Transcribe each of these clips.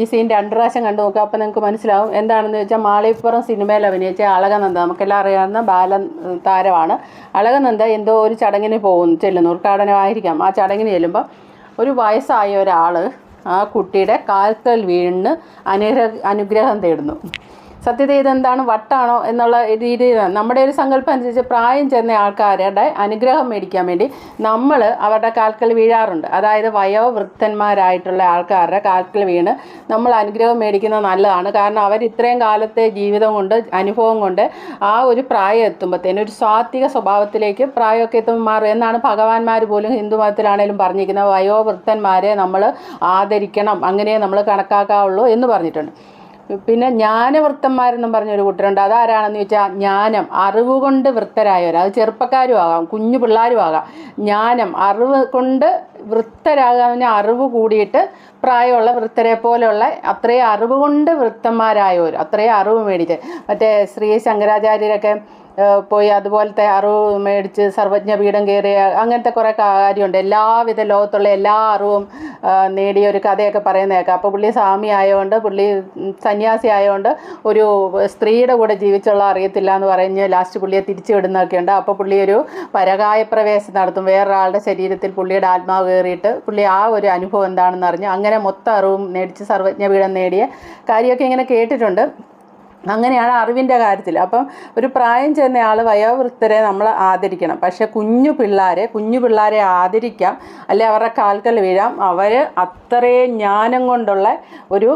ഈ സീൻ രണ്ട് പ്രാവശ്യം കണ്ടു നോക്കുക അപ്പോൾ നിങ്ങൾക്ക് മനസ്സിലാവും എന്താണെന്ന് വെച്ചാൽ മാളിപ്പുറം സിനിമയിൽ അഭിനയിച്ച അളകനന്ദ നമുക്കെല്ലാം അറിയാവുന്ന ബാല താരമാണ്. അളകനന്ദ എന്തോ ഒരു ചടങ്ങിന് പോകുന്നു ചെല്ലുന്നു ഉദ്ഘാടനമായിരിക്കാം. ആ ചടങ്ങിന് ചെല്ലുമ്പോൾ ഒരു വയസ്സായ ഒരാൾ ആ കുട്ടിയുടെ കാൽക്കൽ വീണ് അനുഗ്രഹ അനുഗ്രഹം തേടുന്നു. സത്യത ഇതെന്താണ് വട്ടാണോ? എന്നുള്ള രീതിയിൽ നമ്മുടെ ഒരു സങ്കല്പം അനുസരിച്ച് പ്രായം ചെന്ന ആൾക്കാരുടെ അനുഗ്രഹം മേടിക്കാൻ വേണ്ടി നമ്മൾ അവരുടെ കാൽക്കൽ വീഴാറുണ്ട്. അതായത് വയോവൃദ്ധന്മാരായിട്ടുള്ള ആൾക്കാരുടെ കാൽക്കൽ വീണ് നമ്മൾ അനുഗ്രഹം മേടിക്കുന്നത് നല്ലതാണ്. കാരണം അവർ ഇത്രയും കാലത്തെ ജീവിതം കൊണ്ട് അനുഭവം കൊണ്ട് ആ ഒരു പ്രായം എത്തുമ്പോഴത്തേനും ഒരു സ്വാത്വിക സ്വഭാവത്തിലേക്ക് പ്രായമൊക്കെ എത്തുമ്പോൾ മാറും. എന്നാണ് ഭഗവാന്മാർ പോലും ഹിന്ദു മതത്തിലാണേലും പറഞ്ഞിരിക്കുന്നത്. വയോവൃദ്ധന്മാരെ നമ്മൾ ആദരിക്കണം. അങ്ങനെ നമ്മൾ കണക്കാക്കാവുള്ളൂ എന്ന് പറഞ്ഞിട്ടുണ്ട്. പിന്നെ ജ്ഞാനവൃത്തന്മാരെന്നും പറഞ്ഞൊരു കൂട്ടരുണ്ട് അതാരാണെന്ന് ചോദിച്ചാൽ ജ്ഞാനം അറിവ് കൊണ്ട് വൃത്തരായവർ അത് ചെറുപ്പക്കാരും ആകാം കുഞ്ഞു പിള്ളേരും ആകാം ജ്ഞാനം അറിവ് കൊണ്ട് വൃത്തരാകാൻ അറിവ് കൂടിയിട്ട് പ്രായമുള്ള വൃത്തരെ പോലെയുള്ള അത്രയും അറിവ് കൊണ്ട് വൃത്തന്മാരായവർ അത്രയും അറിവ് മേടിച്ച്. മറ്റേ ശ്രീ ശങ്കരാചാര്യരൊക്കെ പോയി അതുപോലത്തെ അറിവ് മേടിച്ച് സർവജ്ഞ പീഠം കയറിയ അങ്ങനത്തെ കുറേ കാര്യമുണ്ട്. എല്ലാവിധ ലോകത്തുള്ള എല്ലാ അറിവും നേടിയ ഒരു കഥയൊക്കെ പറയുന്ന കേൾക്കാം. അപ്പോൾ പുള്ളി സ്വാമി ആയതുകൊണ്ട് പുള്ളി സന്യാസി ആയതുകൊണ്ട് ഒരു സ്ത്രീയുടെ കൂടെ ജീവിച്ചുള്ള അറിയത്തില്ല എന്ന് പറഞ്ഞ് ലാസ്റ്റ് പുള്ളിയെ തിരിച്ചു വിടുന്നതൊക്കെ ഉണ്ട്. അപ്പോൾ പുള്ളി ഒരു പരകായ പ്രവേശം നടത്തും. വേറൊരാളുടെ ശരീരത്തിൽ പുള്ളിയുടെ ആത്മാവ് കയറിയിട്ട് പുള്ളി ആ ഒരു അനുഭവം എന്താണെന്ന് അറിഞ്ഞ് അങ്ങനെ മൊത്തം അറിവും മേടിച്ച് സർവജ്ഞ പീഠം നേടിയ കാര്യമൊക്കെ ഇങ്ങനെ കേട്ടിട്ടുണ്ട്. അങ്ങനെയാണ് അറിവിന്റെ കാര്യത്തിൽ. അപ്പം ഒരു പ്രായം ചെന്ന ആൾ വയോവൃത്തരെ നമ്മൾ ആദരിക്കണം. പക്ഷെ കുഞ്ഞു പിള്ളേരെ കുഞ്ഞു പിള്ളേരെ ആദരിക്കാം. അല്ലെ അവരുടെ കാൽക്കൽ വീഴാം. അവർ അത്രയും ജ്ഞാനം കൊണ്ടുള്ള ഒരു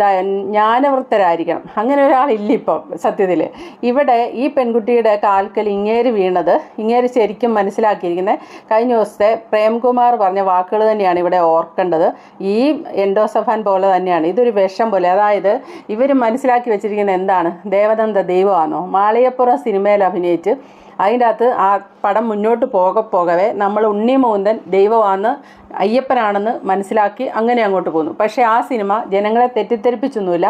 ജ്ഞാനവൃത്തരായിരിക്കണം അങ്ങനെ ഒരാളില്ല ഇപ്പം സത്യത്തിൽ ഇവിടെ ഈ പെൺകുട്ടിയുടെ കാൽക്കൽ ഇങ്ങേര് വീണത് ഇങ്ങേര് ശരിക്കും മനസ്സിലാക്കിയിരിക്കുന്നത് കഴിഞ്ഞ ദിവസത്തെ പ്രേംകുമാർ പറഞ്ഞ വാക്കുകൾ തന്നെയാണ് ഇവിടെ ഓർക്കേണ്ടത്. ഈ എൻഡോസഫാൻ പോലെ തന്നെയാണ്. ഇതൊരു വിഷം പോലെ. അതായത് ഇവർ മനസ്സിലാക്കി വെച്ചിരിക്കുന്നത് എന്താണ്? ദേവദന്ത ദൈവമാണോ? മാളിയപ്പുറ സിനിമയിൽ അഭിനയിച്ച് അതിന്റെ അകത്ത് ആ പടം മുന്നോട്ട് പോക പോകവേ നമ്മൾ ഉണ്ണി മോന്തൻ ദൈവമാണെന്ന് അയ്യപ്പനാണെന്ന് മനസ്സിലാക്കി അങ്ങനെ അങ്ങോട്ട് പോന്നു. പക്ഷേ ആ സിനിമ ജനങ്ങളെ തെറ്റിദ്ധരിപ്പിച്ചൊന്നുമില്ല.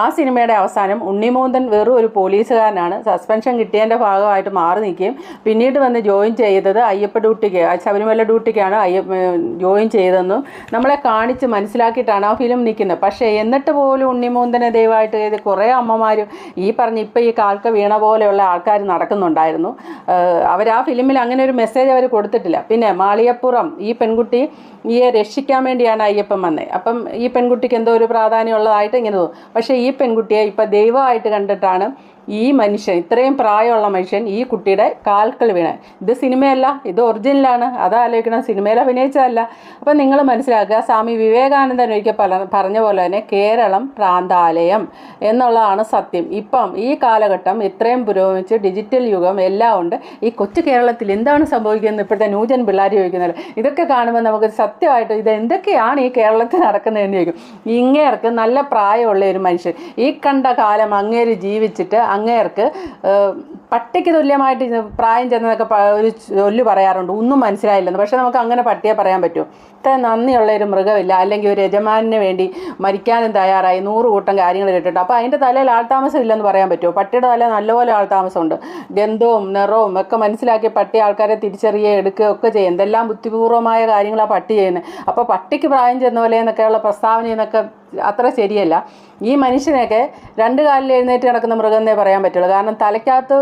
ആ സിനിമയുടെ അവസാനം ഉണ്ണിമൂന്തൻ വെറും ഒരു പോലീസുകാരനാണ്. സസ്പെൻഷൻ കിട്ടിയതിന്റെ ഭാഗമായിട്ട് മാറി നിൽക്കുകയും പിന്നീട് വന്ന് ജോയിൻ ചെയ്തത് അയ്യപ്പ ഡ്യൂട്ടിക്ക് ശബരിമല ഡ്യൂട്ടിക്കാണ് അയ്യപ്പ ജോയിൻ ചെയ്തതെന്നും നമ്മളെ കാണിച്ച് മനസ്സിലാക്കിയിട്ടാണ് ആ ഫിലിം നിൽക്കുന്നത്. പക്ഷേ എന്നിട്ട് പോലും ഉണ്ണിമൂന്തനെ ദയവായിട്ട് ചെയ്ത് കുറേ അമ്മമാരും ഈ പറഞ്ഞ് ഇപ്പം ഈ കാൽക്ക വീണ പോലെയുള്ള ആൾക്കാർ നടക്കുന്നുണ്ടായിരുന്നു. അവർ ആ ഫിലിമിൽ അങ്ങനെ ഒരു മെസ്സേജ് അവർ കൊടുത്തിട്ടില്ല. പിന്നെ മാളിയപ്പുറം ഈ പെൺകുട്ടി ഈയെ രക്ഷിക്കാൻ വേണ്ടിയാണ് അയ്യപ്പൻ വന്നത് അപ്പം ഈ പെൺകുട്ടിക്ക് എന്തോ ഒരു പ്രാധാന്യമുള്ളതായിട്ട് ഇങ്ങനെ തോന്നും. പക്ഷേ ഈ പെൺകുട്ടിയെ ഇപ്പം ദൈവമായിട്ട് കണ്ടിട്ടാണ് ഈ മനുഷ്യൻ ഇത്രയും പ്രായമുള്ള മനുഷ്യൻ ഈ കുട്ടിയുടെ കാൽക്കൾ വീണ. ഇത് സിനിമയല്ല ഇത് ഒറിജിനലാണ്. അതാലോചിക്കണം സിനിമയിൽ അഭിനയിച്ചതല്ല. അപ്പം നിങ്ങൾ മനസ്സിലാക്കുക സ്വാമി വിവേകാനന്ദൻ ഒരിക്കൽ പല പറഞ്ഞ പോലെ തന്നെ കേരളം പ്രാന്താലയം എന്നുള്ളതാണ് സത്യം. ഇപ്പം ഈ കാലഘട്ടം ഇത്രയും പുരോഗമിച്ച് ഡിജിറ്റൽ യുഗം എല്ലാം ഉണ്ട്. ഈ കൊച്ചു കേരളത്തിൽ എന്താണ് സംഭവിക്കുന്നത്? ഇപ്പോഴത്തെ ന്യൂജൻ പിള്ളേർ ചോദിക്കുന്നത്. ഇതൊക്കെ കാണുമ്പോൾ നമുക്ക് സത്യമായിട്ട് ഇത് എന്തൊക്കെയാണ് ഈ കേരളത്തിൽ നടക്കുന്നത് എന്ന് ചോദിക്കും. ഇങ്ങേർക്ക് നല്ല പ്രായമുള്ള ഒരു മനുഷ്യൻ. ഈ കണ്ട കാലം അങ്ങേര് ജീവിച്ചിട്ട് അങ്ങേർക്ക് പട്ടിക്ക് തുല്യമായിട്ട് പ്രായം ചെന്നതൊക്കെ ഒരു ചൊല്ല് പറയാറുണ്ട്. ഒന്നും മനസ്സിലായില്ലെന്ന്. പക്ഷെ നമുക്ക് അങ്ങനെ പട്ടിയെ പറയാൻ പറ്റും. ഇത്ര നന്ദിയുള്ള ഒരു മൃഗമില്ല. അല്ലെങ്കിൽ ഒരു യജമാനിന് വേണ്ടി മരിക്കാനും തയ്യാറായി. നൂറ് കൂട്ടം കാര്യങ്ങൾ കേട്ടിട്ട് അപ്പോൾ അതിന്റെ തലയിൽ ആൾതാമസം ഇല്ലെന്ന് പറയാൻ പറ്റുമോ? പട്ടിയുടെ തല നല്ലപോലെ ആൾതാമസമുണ്ട്. ഗന്ധവും നിറവും ഒക്കെ മനസ്സിലാക്കി പട്ടി ആൾക്കാരെ തിരിച്ചറിയുക എടുക്കുകയോ ഒക്കെ ചെയ്യും. എന്തെല്ലാം ബുദ്ധിപൂർവമായ കാര്യങ്ങളാണ് പട്ടി ചെയ്യുന്നത്. അപ്പോൾ പട്ടിക്ക് പ്രായം ചെന്ന പോലെ എന്നൊക്കെയുള്ള പ്രസ്താവന എന്നൊക്കെ അത്ര ശരിയല്ല. ഈ മനുഷ്യനെയൊക്കെ രണ്ട് കാലിൽ എഴുന്നേറ്റ് നടക്കുന്ന മൃഗമെന്നേ പറയാൻ പറ്റുള്ളൂ. കാരണം തലയ്ക്കകത്ത്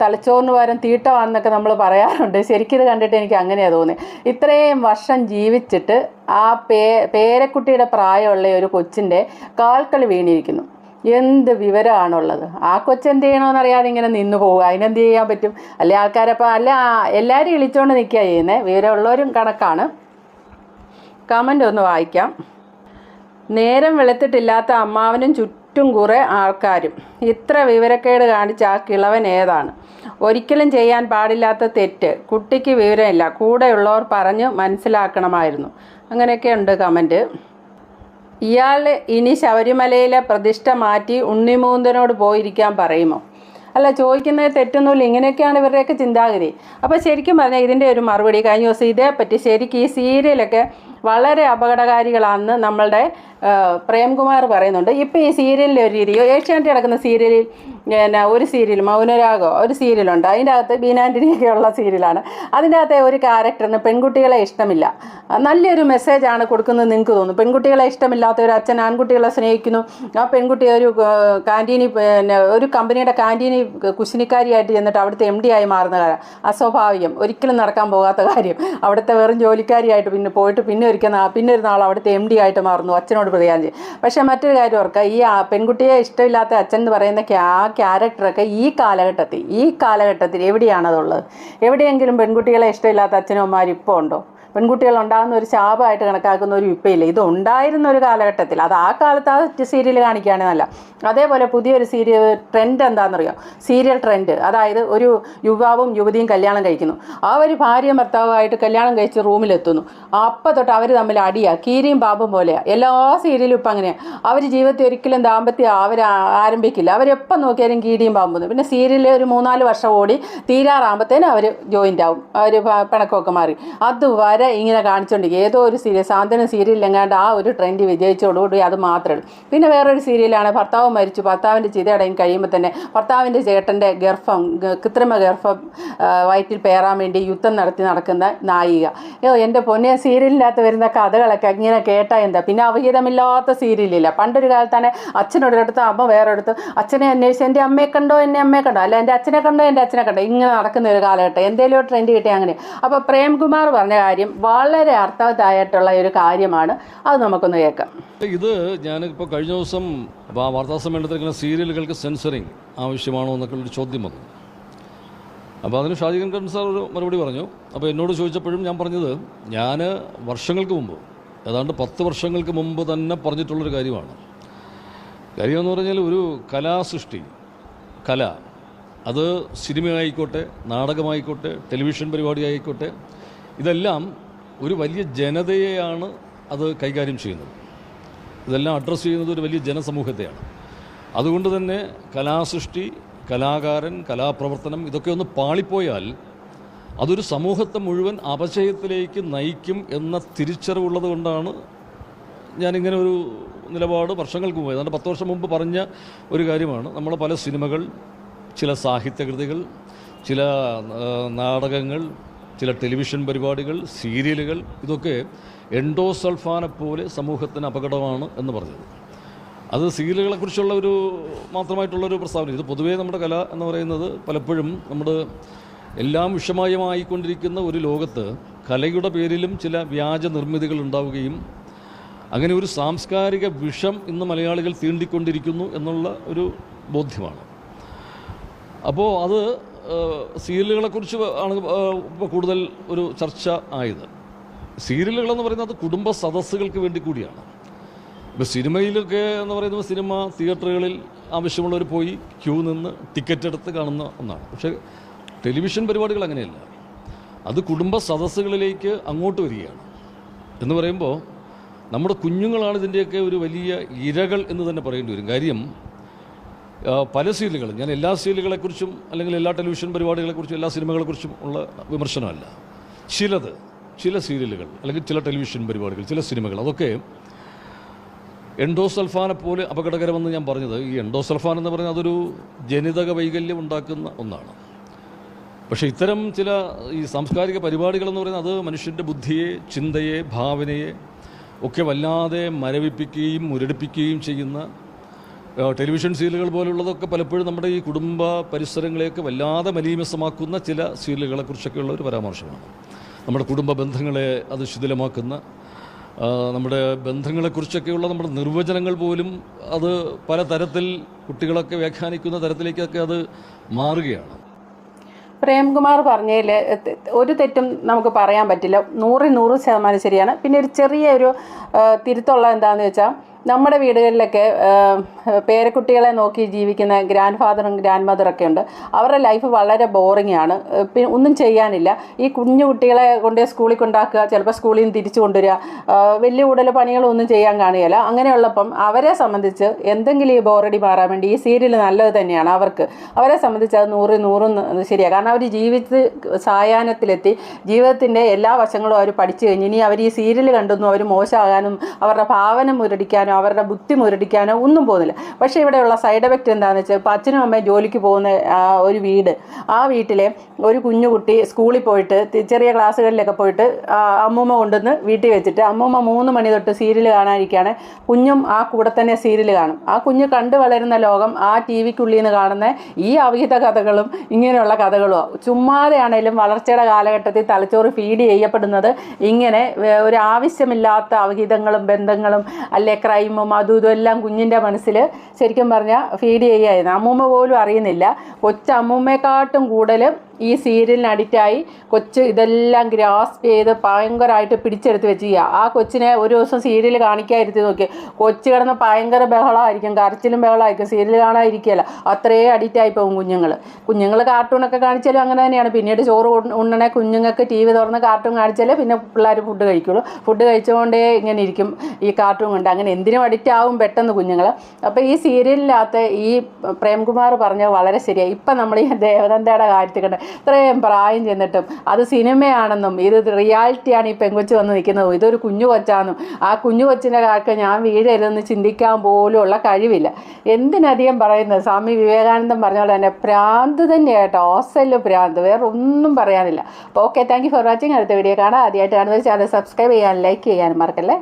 തലച്ചോറിന് പകരം തീട്ടമാണെന്നൊക്കെ നമ്മൾ പറയാറുണ്ട്. ശരിക്കും ഇത് കണ്ടിട്ട് എനിക്ക് അങ്ങനെയാണ് തോന്നിയത് ഇത്രയും വർഷം ജീവിച്ചിട്ട് ആ പേ പേരക്കുട്ടിയുടെ പ്രായമുള്ള ഒരു കൊച്ചിന്റെ കാൽക്കളി വീണിരിക്കുന്നു. എന്ത് വിവരമാണുള്ളത് ആ കൊച്ചെന്ത് ചെയ്യണമെന്ന് അറിയാതെ ഇങ്ങനെ നിന്ന് പോകുക അതിനെന്ത് ചെയ്യാൻ പറ്റും? അല്ലെ ആൾക്കാരപ്പോൾ അല്ല എല്ലാവരും ഇളിച്ചുകൊണ്ട് നിൽക്കുക ചെയ്യുന്നത് വിവരമുള്ളവരും കണക്കാണ്. കമന്റ് ഒന്ന് വായിക്കാം. നേരം വെളുത്തിട്ടില്ലാത്ത അമ്മാവനും ചുറ്റും കുറെ ആൾക്കാരും. ഇത്ര വിവരക്കേട് കാണിച്ച ആ കിളവൻ ഏതാണ്? ഒരിക്കലും ചെയ്യാൻ പാടില്ലാത്ത തെറ്റ്. കുട്ടിക്ക് വിവരമില്ല. കൂടെയുള്ളവർ പറഞ്ഞ് മനസ്സിലാക്കണമായിരുന്നു. അങ്ങനെയൊക്കെ ഉണ്ട് കമന്റ് ഇയാൾ ഇനി ശബരിമലയിലെ പ്രതിഷ്ഠ മാറ്റി ഉണ്ണിമൂന്തനോട് പോയിരിക്കാൻ പറയുമോ? അല്ല ചോദിക്കുന്നത് തെറ്റൊന്നുമില്ല. ഇങ്ങനെയൊക്കെയാണ് ഇവരുടെയൊക്കെ ചിന്താഗതി. അപ്പോൾ ശരിക്കും പറഞ്ഞാൽ ഇതിന്റെ ഒരു മറുപടി കഴിഞ്ഞ ദിവസം ഇതേപ്പറ്റി ശരിക്കും ഈ സീരിയലൊക്കെ വളരെ അപകടകാരികളാണെന്ന് നമ്മളുടെ പ്രേംകുമാർ പറയുന്നുണ്ട്. ഇപ്പോൾ ഈ സീരിയലിന്റെ ഒരു രീതി ഏഷ്യാനെറ്റ് കിടക്കുന്ന സീരിയലിൽ പിന്നെ ഒരു സീരിയൽ മൗനരാഗോ ഒരു സീരിയലുണ്ട്. അതിന്റെ അകത്ത് ബീനാന്റണിയൊക്കെ ഉള്ള സീരിയലാണ്. അതിന്റെ അകത്തെ ഒരു ക്യാരക്ടറിന് പെൺകുട്ടികളെ ഇഷ്ടമില്ല. നല്ലൊരു മെസ്സേജാണ് കൊടുക്കുന്നത് നിങ്ങൾക്ക് തോന്നുന്നു. പെൺകുട്ടികളെ ഇഷ്ടമില്ലാത്ത ഒരു അച്ഛൻ ആൺകുട്ടികളെ സ്നേഹിക്കുന്നു. ആ പെൺകുട്ടി ഒരു കാന്റീനി പിന്നെ ഒരു കമ്പനിയുടെ കാന്റീനി കുശിനിക്കാരിയായിട്ട് ചെന്നിട്ട് അവിടുത്തെ എം ഡി ആയി മാറുന്ന കാര്യം അസ്വാഭാവികം. ഒരിക്കലും നടക്കാൻ പോകാത്ത കാര്യം. അവിടുത്തെ വെറും ജോലിക്കാരിയായിട്ട് പിന്നെ പോയിട്ട് പിന്നെ ഒരിക്കൽ പിന്നെ ഒരു നാൾ അവിടുത്തെ എം ഡി ആയിട്ട് മാറുന്നു അച്ഛനോട് പ്രതികാരം ചെയ്യും. പക്ഷേ മറ്റൊരു കാര്യം ഓർക്കുക ഈ പെൺകുട്ടിയെ ഇഷ്ടമില്ലാത്ത അച്ഛൻ എന്ന് പറയുന്ന ആ ക്യാരക്ടറൊക്കെ ഈ കാലഘട്ടത്തിൽ ഈ കാലഘട്ടത്തിൽ എവിടെയാണതുള്ളത് എവിടെയെങ്കിലും പെൺകുട്ടികളെ ഇഷ്ടമില്ലാത്ത അച്ഛനമ്മമാർ ഇപ്പോൾ ഉണ്ടോ? പെൺകുട്ടികൾ ഉണ്ടാകുന്ന ഒരു ശാപമായിട്ട് കണക്കാക്കുന്ന ഒരു ഇപ്പയില്ല ഇത് ഉണ്ടായിരുന്ന ഒരു കാലഘട്ടത്തിൽ. അത് ആ കാലത്ത് ആ സീരിയൽ കാണിക്കുകയാണെങ്കിൽ നല്ല അതേപോലെ പുതിയൊരു സീരിയൽ ട്രെൻഡ് എന്താണെന്നറിയോ? സീരിയൽ ട്രെൻഡ് അതായത് ഒരു യുവാവും യുവതിയും കല്യാണം കഴിക്കുന്നു. ആ ഒരു ഭാര്യയും ഭർത്താവുമായിട്ട് കല്യാണം കഴിച്ച് റൂമിലെത്തുന്നു. അപ്പം തൊട്ട് അവർ തമ്മിൽ അടിയാ. കീരിയും പാമ്പും പോലെയാണ് എല്ലാ സീരിയലും ഇപ്പം അങ്ങനെയാണ് അവർ ജീവിതത്തിൽ ഒരിക്കലും ദാമ്പത്യം അവർ ആരംഭിക്കില്ല. അവരെപ്പം നോക്കിയാലും കീരിയും പാമ്പും പിന്നെ സീരിയലിൽ ഒരു മൂന്നാൽ വർഷം ഓടി തീരാറാകുമ്പോഴത്തേനും അവർ ജോയിന്റ് ആവും. അവർ പിണക്കമൊക്കെ മാറി. അതുവരെ ഇങ്ങനെ കാണിച്ചുകൊണ്ടിരിക്കും ഏതോ ഒരു സീരിയൽ സാന്ത്വനം സീരിയൽ എങ്ങാണ്ട് ആ ഒരു ട്രെൻഡ് വിജയിച്ചോടുകൂടി അത് മാത്രമേ ഉള്ളൂ. പിന്നെ വേറൊരു സീരിയലാണ് ഭർത്താവ് മരിച്ചു. ഭർത്താവിന്റെ ചിതയടങ്ങി കഴിയുമ്പോൾ തന്നെ ഭർത്താവിന്റെ ചേട്ടന്റെ ഗർഭം കൃത്രിമ ഗർഭം വയറ്റിൽ പേറാൻ വേണ്ടി യുദ്ധം നടത്തി നടക്കുന്ന നായിക. അയ്യോ എന്റെ പൊന്നെ സീരിയലിനകത്ത് വരുന്ന കഥകളൊക്കെ ഇങ്ങനെ കേട്ടാൽ എന്താ? പിന്നെ അവഹിതമില്ലാത്ത സീരിയലില്ല. പണ്ടൊരു കാലത്താണ് അച്ഛനൊരിടത്ത് അമ്മ വേറൊരിടത്ത് അച്ഛനെ അന്വേഷിച്ച് എന്റെ അമ്മയെ കണ്ടോ എന്നെ അമ്മയെ കണ്ടോ? അല്ല എന്റെ അച്ഛനെ കണ്ടോ എന്റെ അച്ഛനെ കണ്ടോ? ഇങ്ങനെ നടക്കുന്ന ഒരു കാലഘട്ടം എന്തെങ്കിലും ട്രെൻഡ് കിട്ടിയ അങ്ങനെ. അപ്പോൾ പ്രേംകുമാർ പറഞ്ഞ കാര്യം വളരെ അർത്ഥവത്തായിട്ടുള്ള ഒരു കാര്യമാണ്. അത് നമുക്കൊന്ന് കേൾക്കാം. ഇത് ഞാൻ ഇപ്പോൾ കഴിഞ്ഞ ദിവസം വാർത്താ സമ്മേളനത്തിൽ ഇങ്ങനെ സീരിയലുകൾക്ക് സെൻസറിങ് ആവശ്യമാണോ എന്നൊക്കെ ഒരു ചോദ്യം വന്നു. അപ്പോൾ അതിന് ഷാജിഖൻ ഖാൻ സാർ ഒരു മറുപടി പറഞ്ഞു. അപ്പോൾ എന്നോട് ചോദിച്ചപ്പോഴും ഞാൻ പറഞ്ഞത് ഞാൻ വർഷങ്ങൾക്ക് മുമ്പ് ഏതാണ്ട് പത്ത് വർഷങ്ങൾക്ക് മുമ്പ് തന്നെ പറഞ്ഞിട്ടുള്ളൊരു കാര്യമാണ്. കാര്യം എന്ന് പറഞ്ഞാൽ ഒരു കലാസൃഷ്ടി കല അത് സിനിമയായിക്കോട്ടെ നാടകമായിക്കോട്ടെ ടെലിവിഷൻ പരിപാടി ആയിക്കോട്ടെ ഇതെല്ലാം ഒരു വലിയ ജനതയെയാണ് അത് കൈകാര്യം ചെയ്യുന്നത്. ഇതെല്ലാം അഡ്രസ്സ് ചെയ്യുന്നത് ഒരു വലിയ ജനസമൂഹത്തെയാണ്. അതുകൊണ്ട് തന്നെ കലാസൃഷ്ടി കലാകാരൻ കലാപ്രവർത്തനം ഇതൊക്കെ ഒന്ന് പാളിപ്പോയാൽ അതൊരു സമൂഹത്തെ മുഴുവൻ അപചയത്തിലേക്ക് നയിക്കും എന്ന തിരിച്ചറിവുള്ളത് കൊണ്ടാണ് ഞാനിങ്ങനെ ഒരു നിലപാട് വർഷങ്ങൾക്ക് മുമ്പ് ഏതാണ്ട് പത്ത് വർഷം മുമ്പ് പറഞ്ഞ ഒരു കാര്യമാണ്. നമ്മൾ പല സിനിമകൾ ചില സാഹിത്യകൃതികൾ ചില നാടകങ്ങൾ ചില ടെലിവിഷൻ പരിപാടികൾ സീരിയലുകൾ ഇതൊക്കെ എൻഡോസൾഫാനെ പോലെ സമൂഹത്തിന് അപകടമാണ് എന്ന് പറഞ്ഞത്. അത് സീരിയലുകളെക്കുറിച്ചുള്ള ഒരു മാത്രമായിട്ടുള്ളൊരു പ്രസ്താവന. ഇത് പൊതുവേ നമ്മുടെ കല എന്ന് പറയുന്നത് പലപ്പോഴും നമ്മുടെ എല്ലാം വിഷമയമായിക്കൊണ്ടിരിക്കുന്ന ഒരു ലോകത്ത് കലയുടെ പേരിലും ചില വ്യാജ നിർമ്മിതികൾ ഉണ്ടാവുകയും അങ്ങനെ ഒരു സാംസ്കാരിക വിഷം ഇന്ന് മലയാളികൾ തീണ്ടിക്കൊണ്ടിരിക്കുന്നു എന്നുള്ള ഒരു ബോധ്യമാണ്. അപ്പോൾ അത് സീരിയലുകളെക്കുറിച്ച് ആണ് ഇപ്പോൾ കൂടുതൽ ഒരു ചർച്ച ആയത്. സീരിയലുകളെന്ന് പറയുന്നത് കുടുംബ സദസ്സുകൾക്ക് വേണ്ടി കൂടിയാണ്. ഇപ്പോൾ സിനിമയിലൊക്കെ എന്ന് പറയുന്നത് സിനിമ തിയേറ്ററുകളിൽ ആവശ്യമുള്ളവർ പോയി ക്യൂ നിന്ന് ടിക്കറ്റ് എടുത്ത് കാണുന്ന ഒന്നാണ്. പക്ഷേ ടെലിവിഷൻ പരിപാടികൾ അങ്ങനെയല്ല. അത് കുടുംബ സദസ്സുകളിലേക്ക് അങ്ങോട്ട് വരികയാണ്. എന്ന് പറയുമ്പോൾ നമ്മുടെ കുഞ്ഞുങ്ങളാണ് ഇതിന്റെയൊക്കെ ഒരു വലിയ ഇരകൾ എന്ന് തന്നെ പറയേണ്ടി വരും. കാര്യം പല സീരിയലുകളും. ഞാൻ എല്ലാ സീലുകളെക്കുറിച്ചും അല്ലെങ്കിൽ എല്ലാ ടെലിവിഷൻ പരിപാടികളെക്കുറിച്ചും എല്ലാ സിനിമകളെക്കുറിച്ചും ഉള്ള വിമർശനമല്ല. ചിലത് ചില സീരിയലുകൾ അല്ലെങ്കിൽ ചില ടെലിവിഷൻ പരിപാടികൾ ചില സിനിമകൾ അതൊക്കെ എൻഡോസൾഫാനെ പോലെ അപകടകരമെന്ന് ഞാൻ പറഞ്ഞത് ഈ എൻഡോസൾഫാൻ എന്ന് പറഞ്ഞാൽ അതൊരു ജനിതക വൈകല്യം ഉണ്ടാക്കുന്ന ഒന്നാണ്. പക്ഷേ ഇത്തരം ചില ഈ സാംസ്കാരിക പരിപാടികളെന്ന് പറയുന്നത് അത് മനുഷ്യന്റെ ബുദ്ധിയെ ചിന്തയെ ഭാവനയെ ഒക്കെ വല്ലാതെ മരവിപ്പിക്കുകയും മുരടിപ്പിക്കുകയും ചെയ്യുന്ന ടെലിവിഷൻ സീരിയലുകൾ പോലുള്ളതൊക്കെ പലപ്പോഴും നമ്മുടെ ഈ കുടുംബ പരിസരങ്ങളെയൊക്കെ വല്ലാതെ മലീമസമാക്കുന്ന ചില സീരിയലുകളെക്കുറിച്ചൊക്കെയുള്ള ഒരു പരാമർശമാണ്. നമ്മുടെ കുടുംബ ബന്ധങ്ങളെ അത് ശിഥിലമാക്കുന്ന നമ്മുടെ ബന്ധങ്ങളെക്കുറിച്ചൊക്കെയുള്ള നമ്മുടെ നിർവചനങ്ങൾ പോലും അത് പല തരത്തിൽ കുട്ടികളൊക്കെ വ്യാഖ്യാനിക്കുന്ന തരത്തിലേക്കൊക്കെ അത് മാറുകയാണ്. പ്രേംകുമാർ പറഞ്ഞതിൽ ഒരു തെറ്റും നമുക്ക് പറയാൻ പറ്റില്ല. നൂറിൽ നൂറ് ശതമാനം ശരിയാണ്. പിന്നെ ഒരു ചെറിയ ഒരു തിരുത്തുള്ള എന്താണെന്ന് വെച്ചാൽ നമ്മുടെ വീടുകളിലൊക്കെ പേരക്കുട്ടികളെ നോക്കി ജീവിക്കുന്ന ഗ്രാൻഡ് ഫാദറും ഗ്രാൻഡ് മദറൊക്കെ ഉണ്ട്. അവരുടെ ലൈഫ് വളരെ ബോറിംഗ് ആണ്. പിന്നെ ഒന്നും ചെയ്യാനില്ല. ഈ കുഞ്ഞു കുട്ടികളെ കൊണ്ട് സ്കൂളിൽ കൊണ്ടാക്കുക ചിലപ്പോൾ സ്കൂളിൽ നിന്ന് തിരിച്ചു കൊണ്ടുവരിക വലിയ കൂടുതൽ പണികളൊന്നും ചെയ്യാൻ കാണുകയില്ല അങ്ങനെയുള്ളപ്പം അവരെ സംബന്ധിച്ച് എന്തെങ്കിലും ഈ ബോറടി മാറാൻ വേണ്ടി ഈ സീരിയൽ നല്ലത് തന്നെയാണ് അവർക്ക്. അവരെ സംബന്ധിച്ച് അത് നൂറ് നൂറും ശരിയാണ് കാരണം അവർ ജീവിത സായാഹ്നത്തിലെത്തി ജീവിതത്തിന്റെ എല്ലാ വശങ്ങളും അവർ പഠിച്ചു കഴിഞ്ഞ് ഇനി അവർ ഈ സീരിയൽ കണ്ടൊന്നും അവർ മോശമാകാനും അവരുടെ ഭാവന മുരടിക്കാനോ അവരുടെ ബുദ്ധി മുരടിക്കാനോ ഒന്നും പോകുന്നില്ല. പക്ഷേ ഇവിടെയുള്ള സൈഡ് എഫക്റ്റ് എന്താണെന്ന് വെച്ചാൽ ഇപ്പോൾ അച്ഛനും അമ്മയും ജോലിക്ക് പോകുന്ന ഒരു വീട്. ആ വീട്ടിലെ ഒരു കുഞ്ഞുകുട്ടി സ്കൂളിൽ പോയിട്ട് ചെറിയ ക്ലാസ്സുകളിലൊക്കെ പോയിട്ട് അമ്മൂമ്മ കൊണ്ടുവന്ന് വീട്ടിൽ വെച്ചിട്ട് അമ്മൂമ്മ മൂന്ന് മണി തൊട്ട് സീരിയൽ കാണാനിരിക്കുകയാണ് കുഞ്ഞും ആ കൂടെ തന്നെ സീരിയൽ കാണും. ആ കുഞ്ഞ് കണ്ടു വളരുന്ന ലോകം ആ ടി വിക്കുള്ളിൽ നിന്ന് കാണുന്ന ഈ അവിഹിത കഥകളും ഇങ്ങനെയുള്ള കഥകളും ചുമ്മാതെയാണേലും വളർച്ചയുടെ കാലഘട്ടത്തിൽ തലച്ചോറ് ഫീഡ് ചെയ്യപ്പെടുന്നത് ഇങ്ങനെ ഒരു ആവശ്യമില്ലാത്ത അവിഹിതങ്ങളും ബന്ധങ്ങളും അല്ലെ ക്രൈമും അതും ഇതും എല്ലാം കുഞ്ഞിന്റെ മനസ്സിൽ ശരിക്കും പറഞ്ഞാൽ ഫീഡ് ചെയ്യായിരുന്നു അമ്മൂമ്മ പോലും അറിയുന്നില്ല. കൊച്ചമ്മൂമ്മയെക്കാട്ടും കൂടുതൽ ഈ സീരിയലിന് അഡിക്റ്റായി കൊച്ച് ഇതെല്ലാം ഗ്രാസ്പ് ചെയ്ത് ഭയങ്കരമായിട്ട് പിടിച്ചെടുത്ത് വെച്ച് ചെയ്യുക ആ കൊച്ചിനെ ഒരു ദിവസം സീരിയൽ കാണിക്കാതിരുത്തി നോക്കി കൊച്ചു കിടന്ന് ഭയങ്കര ബഹളമായിരിക്കും കരച്ചിലും ബഹളമായിരിക്കും സീരിയൽ കാണാതിരിക്കുകയല്ല അത്രയും അഡിക്റ്റായി പോകും കുഞ്ഞുങ്ങൾ കുഞ്ഞുങ്ങൾ കാർട്ടൂണൊക്കെ കാണിച്ചാലും അങ്ങനെ തന്നെയാണ്. പിന്നീട് ചോറ് ഉണ്ണ- ഉണ്ണണേ കുഞ്ഞുങ്ങൾക്ക് ടി വി തുറന്ന് കാർട്ടൂൺ കാണിച്ചാലേ പിന്നെ പിള്ളേർ ഫുഡ് കഴിക്കുള്ളൂ. ഫുഡ് കഴിച്ചുകൊണ്ടേ ഇങ്ങനെ ഇരിക്കും ഈ കാർട്ടൂൺ കൊണ്ട്. അങ്ങനെ എന്തിനും അഡിക്റ്റ് ആവും പെട്ടെന്ന് കുഞ്ഞുങ്ങൾ അപ്പോൾ ഈ സീരിയലിനകത്ത് ഈ പ്രേംകുമാർ പറഞ്ഞത് വളരെ ശരിയാണ് ഇപ്പം നമ്മൾ ഈ ദേവനന്ദയുടെ കാര്യത്തിൽ കണ്ട് ഇത്രയും പ്രായം ചെന്നിട്ടും അത് സിനിമയാണെന്നും ഇത് റിയാലിറ്റിയാണ് ഈ പെങ്കൊച്ച് വന്ന് നിൽക്കുന്നതും. ഇതൊരു കുഞ്ഞു കൊച്ചാണെന്നും ആ കുഞ്ഞു കൊച്ചിന്റെ കാര്യം ഞാൻ വീഴരുതെന്ന് ചിന്തിക്കാൻ പോലും ഉള്ള കഴിവില്ല. എന്തിനധികം പറയുന്നത്? സ്വാമി വിവേകാനന്ദൻ പറഞ്ഞ പോലെ തന്നെ ഭ്രാന്ത് തന്നെയാട്ടോ. ഓസൽ ഭ്രാന്ത് വേറെ ഒന്നും പറയാനില്ല. Okay thank you for watching അടുത്ത വീഡിയോ കാണാം. ആദ്യമായിട്ട് കാണുന്നത് ചാനൽ സബ്സ്ക്രൈബ് ചെയ്യാൻ ലൈക്ക് ചെയ്യാനും മറക്കല്ലേ?